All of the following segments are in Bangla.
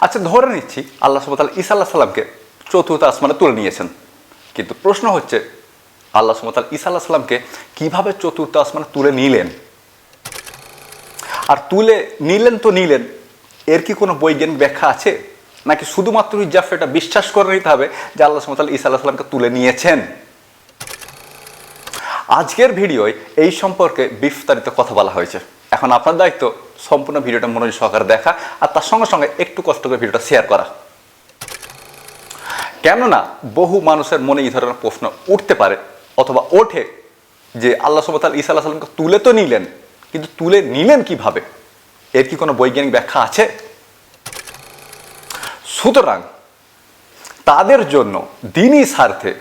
আচ্ছা ধরে নিচ্ছি, আল্লাহ সুমতাল ঈসা আল্লাহ সাল্লামকে চতুর্থ আসমানে তুলে নিয়েছেন। কিন্তু প্রশ্ন হচ্ছে, আল্লাহ সুমতাল ঈসা আল্লাহ সাল্লামকে কীভাবে চতুর্থ আসমানে তুলে নিলেন? আর তুলে নিলেন তো নিলেন, এর কি কোনো বৈজ্ঞানিক ব্যাখ্যা আছে? নাকি শুধুমাত্র জাফ এটা বিশ্বাস করে নিতে হবে যে আল্লাহ সুমতাল ঈসা আল্লাহ সাল্লামকে তুলে নিয়েছেন? আজকের ভিডিওয় এই সম্পর্কে বিস্তারিত কথা বলা হয়েছে। এখন আপনার দায়িত্ব সম্পূর্ণ ভিডিওটা মনোযোগ সহকারে দেখা আর তার সঙ্গে সঙ্গে একটু কষ্ট করে ভিডিওটা শেয়ার করা। কেননা বহু মানুষের মনে এই ধরনের প্রশ্ন উঠতে পারে অথবা ওঠে যে আল্লাহ সুবতাল ঈসা আল্লাহ সাল্লামকে তুলে তো নিলেন, কিন্তু তুলে নিলেন কীভাবে? এর কি কোনো বৈজ্ঞানিক ব্যাখ্যা আছে? সুতরাং তাদের জন্য দিনই স্বার্থে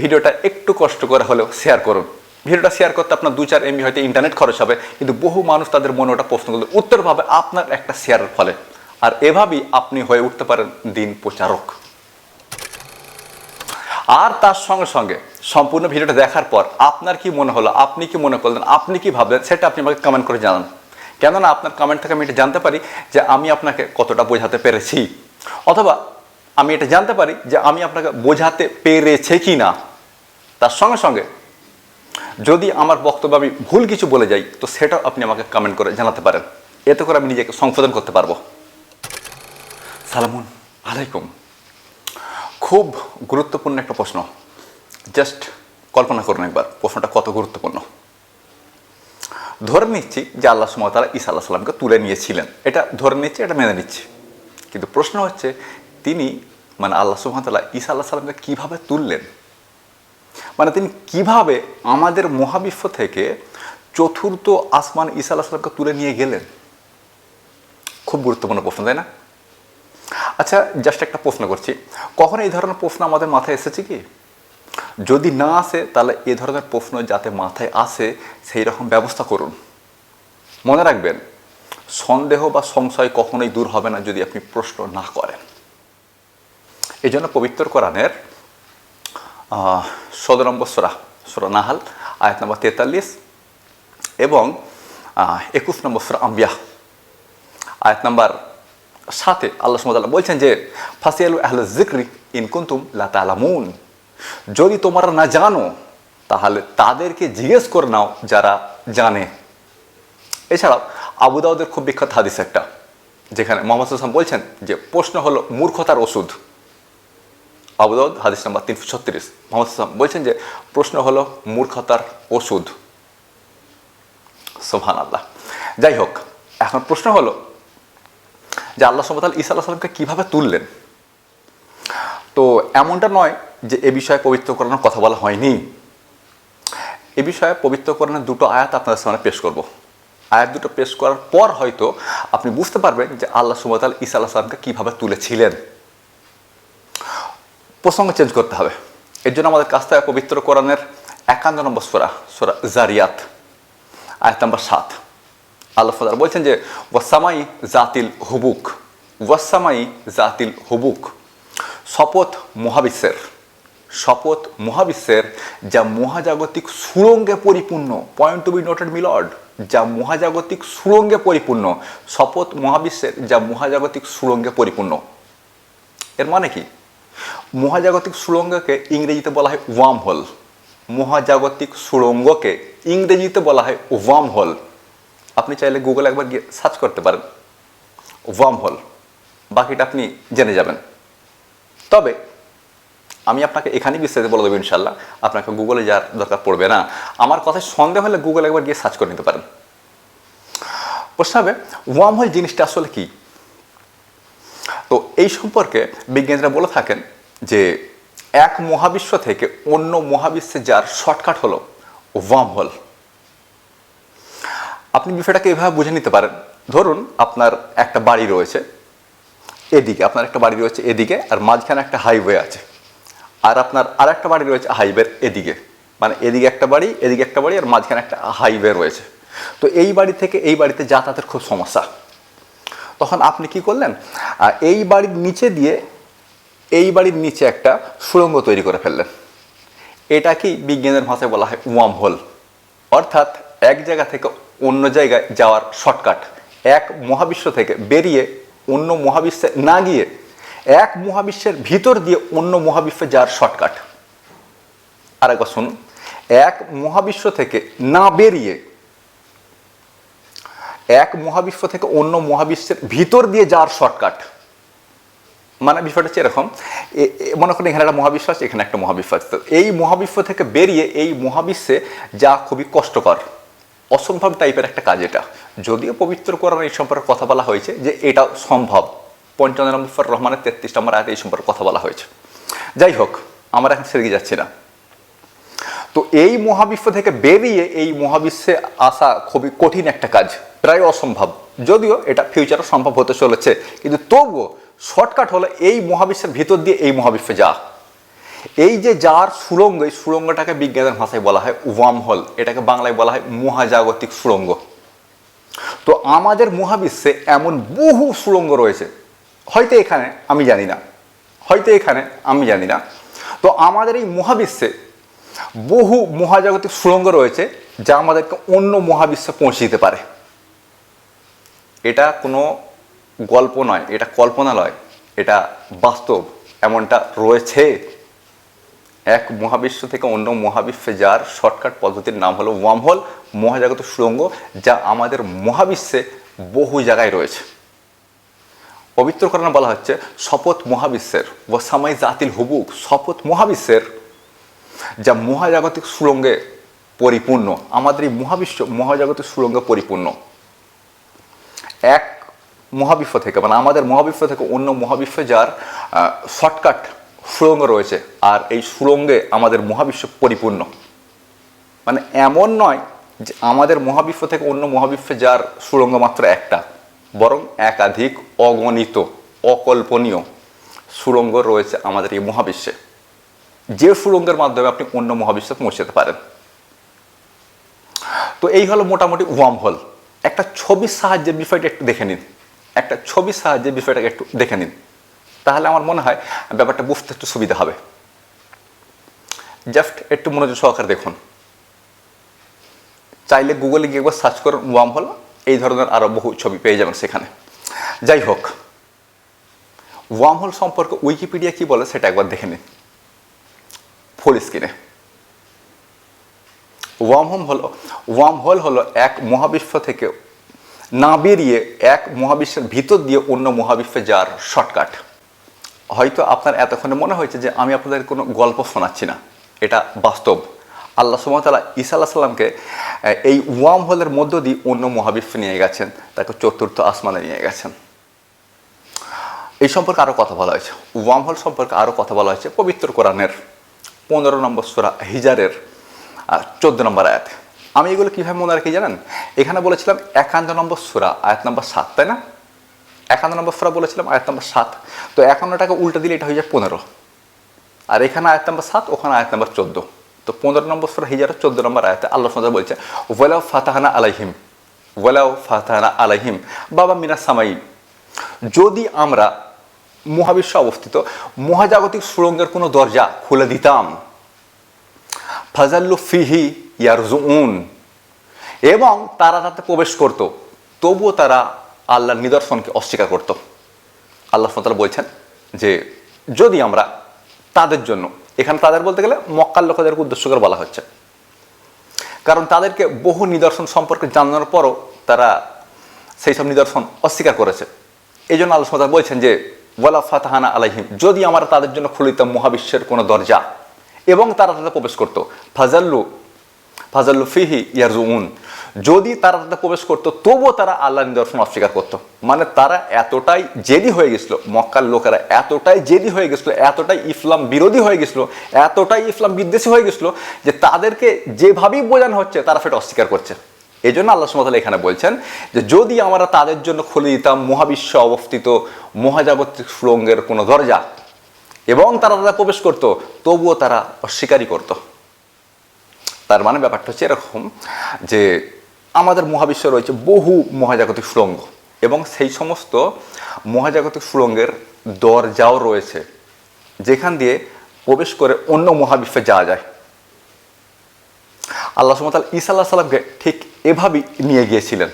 ভিডিওটা একটু কষ্ট করে হলেও শেয়ার করুন। ভিডিওটা শেয়ার করতে আপনার দু চার এমবি হয়তো ইন্টারনেট খরচ হবে, কিন্তু বহু মানুষ তাদের মনে ওটা প্রশ্ন করলে উত্তর পাবে আপনার একটা শেয়ারের ফলে। আর এভাবেই আপনি হয়ে উঠতে পারেন দিন প্রচারক। আর তার সঙ্গে সঙ্গে সম্পূর্ণ ভিডিওটা দেখার পর আপনার কি মনে হলো, আপনি কি মনে করলেন, আপনি কি ভাবলেন, সেটা আপনি আমাকে কমেন্ট করে জানান। কেননা আপনার কমেন্ট থেকে আমি এটা জানতে পারি যে আমি আপনাকে কতটা বোঝাতে পেরেছি। অথবা আমি এটা জানতে পারি যে আমি আপনাকে বোঝাতে পেরেছে কি না তার সঙ্গে সঙ্গে যদি আমার বক্তব্য আমি ভুল কিছু বলে যাই, তো সেটাও আপনি আমাকে কমেন্ট করে জানাতে পারেন। এতে করে আমি নিজেকে সংশোধন করতে পারব। সালামুন আলাইকুম। খুব গুরুত্বপূর্ণ একটা প্রশ্ন। জাস্ট কল্পনা করুন একবার, প্রশ্নটা কত গুরুত্বপূর্ণ? ধরে নিচ্ছি যে আল্লাহ সুমতালা ঈসা আল্লাহ সাল্লামকে তুলে নিয়েছিলেন। এটা ধরে নিচ্ছি, এটা মেনে নিচ্ছি। কিন্তু প্রশ্ন হচ্ছে, তিনি মানে আল্লাহ সুমতালা ঈসা আল্লাহ সাল্লামকে কীভাবে তুললেন? মানে তিনি কীভাবে আমাদের মহাবিশ্ব থেকে চতুর্থ আসমান ঈসা আল্লাহ সাল্লামকে তুলে নিয়ে গেলেন? খুব গুরুত্বপূর্ণ প্রশ্ন, তাই না? আচ্ছা জাস্ট একটা প্রশ্ন করছি। কখন এই ধরনের প্রশ্ন আমাদের মাথায় এসেছে কি? যদি না আসে, তাহলে এ ধরনের প্রশ্ন যাতে মাথায় আসে, সেই রকম ব্যবস্থা করুন। মনে রাখবেন, সন্দেহ বা সংশয় কখনোই দূর হবে না যদি আপনি প্রশ্ন না করেন। এই জন্য পবিত্র কোরআনের ষোলো নম্বর সোরা সোরা নাহাল, আয়াত নম্বর তেতাল্লিশ এবং একুশ নম্বর সোরা আম্বিয়া। আয়াত নম্বর সাথে আল্লাহ সুমতাল্লাহ বলছেন যে, ফাসিয়ালু আহল জিক্রি ইনকুন্তুম লাতালামুন যদি তোমরা না জানো, তাহলে তাদেরকে জিজ্ঞেস করে নাও যারা জানে। এছাড়াও আবু দাউদের খুব বিখ্যাত হাদিস একটা, যেখানে মোহাম্মদ হাসান বলছেন যে, প্রশ্ন হলো, মূর্খতার ওষুধ। আবু দাউদ, হাদিস নাম্বার তিনশো ছত্রিশ। মোহাম্মদ হাসান বলছেন যে, প্রশ্ন হলো, মূর্খতার ওষুধ। সোহান আল্লাহ যাই হোক, এখন প্রশ্ন হলো যে, আল্লাহ সমতাল ঈসা আল্লাহ সাল্লামকে কীভাবে তুললেন? তো এমনটা নয় যে, এ বিষয়ে পবিত্রকরণের কথা বলা হয়নি। এ বিষয়ে পবিত্রকরণের দুটো আয়াত আপনাদের সামনে পেশ করব। আয়াত দুটো পেশ করার পর হয়তো আপনি বুঝতে পারবেন যে, আল্লাহ সুমতাল ঈসা আল্লাহ সাল্লামকে কীভাবে তুলেছিলেন। প্রসঙ্গ চেঞ্জ করতে হবে। এর জন্য আমাদের কাছ থেকে পবিত্র কোরআনের একান্ন নম্বর সোরা সোরা জারিয়াত, আয়াত নম্বর সাত। আল্লাহ বলছেন যে ওয়াসামাই জাতিল হুবুক ওয়াসামাই জাতিল হুবুক শপথ মহাবিশ্বের শপথ মহাবিশ্বের যা মহাজাগতিক সুরঙ্গে পরিপূর্ণ পয়েন্ট টু বি নোটেড মিলড যা মহাজাগতিক সুরঙ্গে পরিপূর্ণ শপথ মহাবিশ্বের যা মহাজাগতিক সুরঙ্গে পরিপূর্ণ। এর মানে কি? মহাজাগতিক সুরঙ্গকে ইংরেজিতে বলা হয় ওয়াম হোল মহাজাগতিক সুরঙ্গকে ইংরেজিতে বলা হয় ওয়াম হোল আপনি চাইলে গুগল একবার গিয়ে সার্চ করতে পারেন। ওয়ার্ম হোল বাকিটা আপনি জেনে যাবেন। তবে আমি আপনাকে এখানেই বিস্তারিত বলে দেবো ইনশাল্লাহ আপনাকে গুগলে যাওয়ার দরকার পড়বে না। আমার কথায় সন্দেহ হলে গুগলে একবার গিয়ে সার্চ করে নিতে পারেন। প্রশ্ন হবে ওয়ার্ম হোল জিনিসটা আসলে কি? এই সম্পর্কে বিজ্ঞানীরা বলে থাকেন যে এক মহাবিশ্ব থেকে অন্য মহাবিশ্বে যার শর্টকাট হলো ওয়ার্ম হোল আপনি বিষয়টাকে এভাবে বুঝে নিতে পারেন। ধরুন আপনার একটা বাড়ি রয়েছে এদিকে, আপনার একটা বাড়ি রয়েছে এদিকে আর মাঝখানে একটা হাইওয়ে আছে। আর আপনার আর একটা বাড়ি রয়েছে হাইওয়ের এদিকে। মানে এদিকে একটা বাড়ি, এদিকে একটা বাড়ি আর মাঝখানে একটা হাইওয়ে রয়েছে। তো এই বাড়ি থেকে এই বাড়িতে যাতায়াতের খুব সমস্যা। তখন আপনি কি করলেন? এই বাড়ির নিচে দিয়ে এই বাড়ির নিচে একটা সুড়ঙ্গ তৈরি করে ফেললেন। এটাকেই বিজ্ঞানের ভাষায় বলা হয় ওয়াম হোল অর্থাৎ এক জায়গা থেকে অন্য জায়গায় যাওয়ার শর্টকাট এক মহাবিশ্ব থেকে বেরিয়ে অন্য মহাবিশ্বে না গিয়ে এক মহাবিশ্বের ভিতর দিয়ে অন্য মহাবিশ্বে যাওয়ার শর্টকাট আর একবার শুনুন। এক মহাবিশ্ব থেকে না বেরিয়ে এক মহাবিশ্ব থেকে অন্য মহাবিশ্বের ভিতর দিয়ে যাওয়ার শর্টকাট মানে বিষয়টা হচ্ছে এরকম মনে করেন এখানে একটা মহাবিশ্ব আছে, এখানে একটা মহাবিশ্ব আছে। এই মহাবিশ্ব থেকে বেরিয়ে এই মহাবিশ্বে যা খুবই কষ্টকর, অসম্ভব টাইপের একটা কাজ এটা। যদিও পবিত্র কোরআন এই সম্পর্কে কথা বলা হয়েছে যে এটা সম্ভব। পঞ্চান্ন নম্বর রহমানের তেত্রিশ নম্বর আয়াতে এই সম্পর্কে কথা বলা হয়েছে। যাই হোক, আমরা এখন সেদিকে যাচ্ছি না। তো এই মহাবিশ্ব থেকে বেরিয়ে এই মহাবিশ্বে আসা খুবই কঠিন একটা কাজ, প্রায় অসম্ভব। যদিও এটা ফিউচারও সম্ভব হতে চলেছে, কিন্তু তবুও শর্টকাট হলো এই মহাবিশ্বের ভিতর দিয়ে এই মহাবিশ্বে যা এই যে যার সুড়ঙ্গ এই সুড়ঙ্গটাকে বিজ্ঞানের ভাষায় বলা হয় ওয়াম হল এটাকে বাংলায় বলা হয় মহাজাগতিক সুড়ঙ্গ তো আমাদের মহাবিশ্বে এমন বহু সুড়ঙ্গ রয়েছে, হয়তো এখানে আমি জানি না, হয়তো এখানে আমি জানি না। তো আমাদের এই মহাবিশ্বে বহু মহাজাগতিক সুড়ঙ্গ রয়েছে যা আমাদেরকে অন্য মহাবিশ্বে পৌঁছে দিতে পারে। এটা কোনো গল্প নয়, এটা কল্পনা নয় এটা বাস্তব, এমনটা রয়েছে। এক মহাবিশ্ব থেকে অন্য মহাবিশ্বে যার শর্টকাট পদ্ধতির নাম হলো ওয়ামহল মহাজাগত সুড়ঙ্গ, যা আমাদের মহাবিশ্বে বহু জায়গায় রয়েছে। পবিত্র কোরআনে বলা হচ্ছে, শপথ মহাবিশ্বের ও সামাই জাতিল হুবুক শপথ মহাবিশ্বের যা মহাজাগতিক সুড়ঙ্গে পরিপূর্ণ। আমাদের এই মহাবিশ্ব, মহাজাগতিক সুড়ঙ্গে পরিপূর্ণ। এক মহাবিশ্ব থেকে মানে আমাদের মহাবিশ্ব থেকে অন্য মহাবিশ্বে যার শর্টকাট সুড়ঙ্গ রয়েছে, আর এই সুড়ঙ্গে আমাদের মহাবিশ্ব পরিপূর্ণ। মানে এমন নয় যে আমাদের মহাবিশ্ব থেকে অন্য মহাবিশ্বে যার সুড়ঙ্গ মাত্র একটা, বরং একাধিক অগণিত, অকল্পনীয় সুড়ঙ্গ রয়েছে আমাদের এই মহাবিশ্বে। যে সুড়ঙ্গের মাধ্যমে আপনি অন্য মহাবিশ্বে পৌঁছাতে পারেন। তো এই হলো মোটামুটি ওয়াম হল একটা ছবির সাহায্যে বিষয়টা একটু দেখে নিন। একটা ছবির সাহায্যে বিষয়টাকে একটু দেখে নিন। তাহলে আমার মনে হয় ব্যাপারটা বুঝতে একটু সুবিধা হবে। জাস্ট একটু মনোযোগ সহকারে দেখুন। চাইলে গুগলে গিয়ে একবার সার্চ করুন ওয়াম হল এই ধরনের আরও বহু ছবি পেয়ে যাবেন সেখানে। যাই হোক ওয়াম হল সম্পর্কে উইকিপিডিয়া কি বলে সেটা একবার দেখে নিন। ফুল স্ক্রিনে ওয়ার্ম হোম হলো ওয়ার্ম হোল হলো এক মহাবিশ্ব থেকে না বেরিয়ে এক মহাবিশ্বের ভিতর দিয়ে অন্য মহাবিশ্বে যাওয়ার শর্টকাট। হয়তো আপনার এতক্ষণে মনে হয়েছে যে আমি আপনাদের কোনো গল্প শোনাচ্ছি না। এটা বাস্তব। আল্লাহ সুমতালা ঈসা আল্লাহ সাল্লামকে এই ওয়ার্ম হোলের মধ্য দিয়ে অন্য মহাবিশ্বে নিয়ে গেছেন, তাকে চতুর্থ আসমানে নিয়ে গেছেন। এই সম্পর্কে আরও কথা বলা হয়েছে। ওয়ার্ম হোল সম্পর্কে আরও কথা বলা হয়েছে পবিত্র কোরআনের। পনেরো নম্বর সুরা হিজারের চোদ্দ নম্বর আয়াত। আমি এগুলো কীভাবে মনে রাখি জানেন? এখানে বলেছিলাম একান্ন নম্বর সুরা, আয়াত নম্বর সাত, তাই না? একান্ন নম্বর সুরা বলেছিলাম, আয়াত নম্বর সাত। তো একান্নটাকে উল্টে দিলে এটা হয়ে যায় পনেরো। আর এখানে আয়াত নম্বর সাত, ওখানে আয়াত নম্বর চোদ্দ। তো পনেরো নম্বর সুরা হিজারের চোদ্দ নম্বর আয়াতে আল্লাহ সাদা বলছে, ওয়ালাউ ফাতাহানা আলাইহিম, ওয়ালাউ ফাতাহানা আলাইহিম বাবা মিনা সামাই যদি আমরা মহাবিশ্ব অবস্থিত। মহাজাগতিক সুড়ঙ্গের কোনো দরজা খুলে দিতাম। ফাজাল্লু ফিহি ইয়ারজুন এবং তারা তাতে প্রবেশ করত। তবুও তারা আল্লাহর নিদর্শনকে অস্বীকার করত। আল্লাহ সাতাল বলছেন যে, যদি আমরা তাদের জন্য, এখানে তাদের বলতে গেলে মক্কার লোকেদেরকে উদ্দেশ্য করে বলা হচ্ছে। কারণ তাদেরকে বহু নিদর্শন সম্পর্কে জানানোর পরও তারা সেই সব নিদর্শন অস্বীকার করেছে। এই জন্য আল্লাহ সাতাল বলছেন যে ওয়ালা ফাতাহানা আলাইহিম, যদি আমরা তাদের জন্য খুলে দিতাম মহাবিশ্বের কোনো দরজা এবং তারা তাতে প্রবেশ করতো, ফাজাল্লু ফাজাল্লু ফিহি ইয়ারজুন যদি তারা তাতে প্রবেশ করতো, তবুও তারা আল্লাহ নিদর্শন অস্বীকার করতো। মানে তারা এতটাই জেদি হয়ে গেছিল, মক্কার লোকেরা এতটাই জেদি হয়ে গেছিল, এতটাই ইসলাম বিরোধী হয়ে গেছিল, এতটাই ইসলাম বিদ্বেষী হয়ে গেছিল যে তাদেরকে যেভাবেই বোঝানো হচ্ছে, তারা সেটা অস্বীকার করছে। এই জন্য আল্লাহ সুমতাল এখানে বলছেন যে যদি আমরা তাদের জন্য খুলে দিতাম মহাবিশ্ব অবস্থিত মহাজাগতিক সুরঙ্গের কোনো দরজা এবং তারা তারা প্রবেশ করতো, তবুও তারা অস্বীকারই করত। তার মানে ব্যাপারটা হচ্ছে এরকম যে আমাদের মহাবিশ্ব রয়েছে বহু মহাজাগতিক সুরঙ্গ এবং সেই সমস্ত মহাজাগতিক সুরঙ্গের দরজাও রয়েছে, যেখান দিয়ে প্রবেশ করে অন্য মহাবিশ্বে যাওয়া যায়। আল্লাহ সুমতাল ঈসা আল্লাহ সাল্লামকে ঠিক এভাবেই নিয়ে গিয়েছিলেন।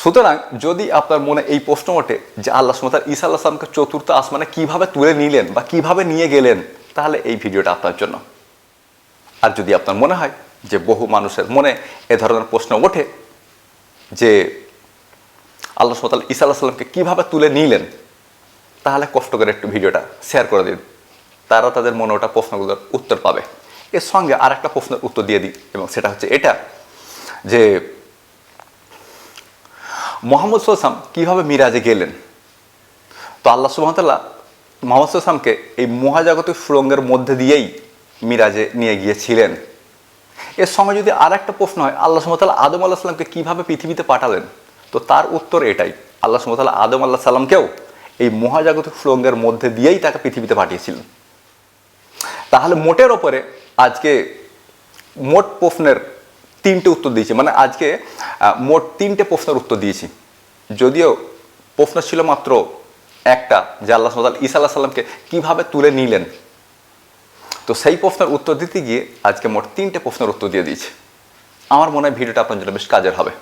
সুতরাং যদি আপনার মনে এই প্রশ্ন ওঠে যে আল্লাহ সুমতার ঈসা আল্লাহ সালামকে চতুর্থ আসমানে কীভাবে তুলে নিলেন বা কীভাবে নিয়ে গেলেন, তাহলে এই ভিডিওটা আপনার জন্য। আর যদি আপনার মনে হয় যে বহু মানুষের মনে এ ধরনের প্রশ্ন ওঠে যে আল্লাহ সুমতাল ঈসা আল্লাহ সাল্লামকে কীভাবে তুলে নিলেন, তাহলে কষ্ট করে একটু ভিডিওটা শেয়ার করে দিন। তারা তাদের মনে ওটা প্রশ্নগুলোর উত্তর পাবে। এর সঙ্গে আর একটা প্রশ্নের উত্তর দিয়ে দিই, এবং সেটা হচ্ছে এটা যে মোহাম্মদ সাল্লাম কীভাবে মিরাজে গেলেন? তো আল্লাহ সুবাহতাল্লাহ মোহাম্মদ সাল্লামকে এই মহাজাগতিক সুরঙ্গের মধ্যে দিয়েই মিরাজে নিয়ে গিয়েছিলেন। এর সঙ্গে যদি আর একটা প্রশ্ন হয়, আল্লাহ সুমতাল্লাহ আদম আল্লাহ সাল্লামকে কীভাবে পৃথিবীতে পাঠালেন? তো তার উত্তর এটাই, আল্লাহ সুমতাল্লাহ আদম আল্লাহ সাল্লামকেও এই মহাজাগতিক সুরঙ্গের মধ্যে দিয়েই তাকে পৃথিবীতে পাঠিয়েছিলেন। তাহলে মোটের ওপরে আজকে মোট প্রশ্নের তিনটে উত্তর দিয়েছি। মানে আজকে মোট তিনটে প্রশ্নের উত্তর দিয়েছি। যদিও প্রশ্ন ছিল মাত্র একটা, যে আল্লাহ সাল ইসা আল্লাহ সাল্লামকে কীভাবে তুলে নিলেন। তো সেই প্রশ্নের উত্তর দিতে গিয়ে আজকে মোট তিনটে প্রশ্নের উত্তর দিয়ে দিয়েছি। আমার মনে হয় ভিডিওটা আপনার জন্য বেশ কাজের হবে।